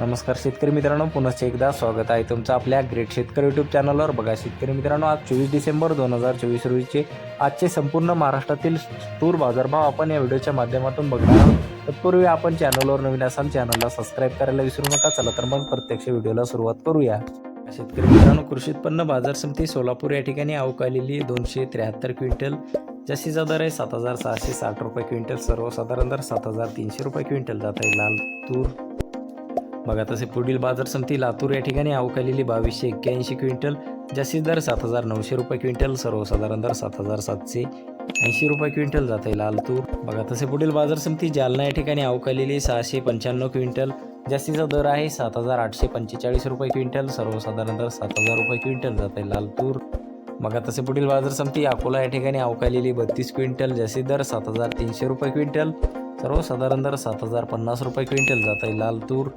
नमस्कार शेतकरी मित्रांनो पुन्हा एकदा स्वागत आहे तुमचं आपल्या ग्रेट शेतकरी यूट्यूब चॅनलवर बघा शेतकरी मित्रांनो आज चोवीस डिसेंबर दोन हजार चोवीस रोजीचे आजचे संपूर्ण महाराष्ट्रातील तूर बाजारभाव आपण या व्हिडिओच्या माध्यमातून बघणार आहोत. तत्पूर्वी आपण चॅनलवर नवीन असाल चॅनलला सबस्क्राईब करायला विसरू नका. चला तर मग प्रत्यक्ष व्हिडिओला सुरुवात करूया. शेतकरी मित्रांनो कृषी उत्पन्न बाजार समिती सोलापूर या ठिकाणी अवकालेली दोनशे त्र्याहत्तर क्विंटल. जास्तीचा दर आहे सात हजार सहाशे साठ रुपये क्विंटल. सर्वसाधारण दर सात हजार तीनशे रुपये क्विंटल. जात आहे लाल तूर. बघा तसे पुढील बाजार समिती लातूर या ठिकाणी अवकालेली बावीसशे एक्क्याऐंशी क्विंटल जास्तीत दर सात हजार नऊशे रुपये क्विंटल सर्वसाधारण दर सात हजार सातशे ऐंशी रुपये क्विंटल जात आहे लाल तूर बघा तसे पुढील बाजार समिती जालना या ठिकाणी अवकालेली सहाशे पंच्याण्णव क्विंटल जास्तीचा दर आहे सात हजार आठशे पंचेचाळीस रुपये क्विंटल सर्वसाधारण दर सात हजार रुपये क्विंटल जात आहे लाल तूर बघा तसे पुढील बाजार समिती अकोला या ठिकाणी अवकालेली बत्तीस क्विंटल जास्तीत दर सात हजार तीनशे रुपये क्विंटल सर्वसाधारण दर सात हजार पन्नास रुपये क्विंटल जात आहे लाल तूर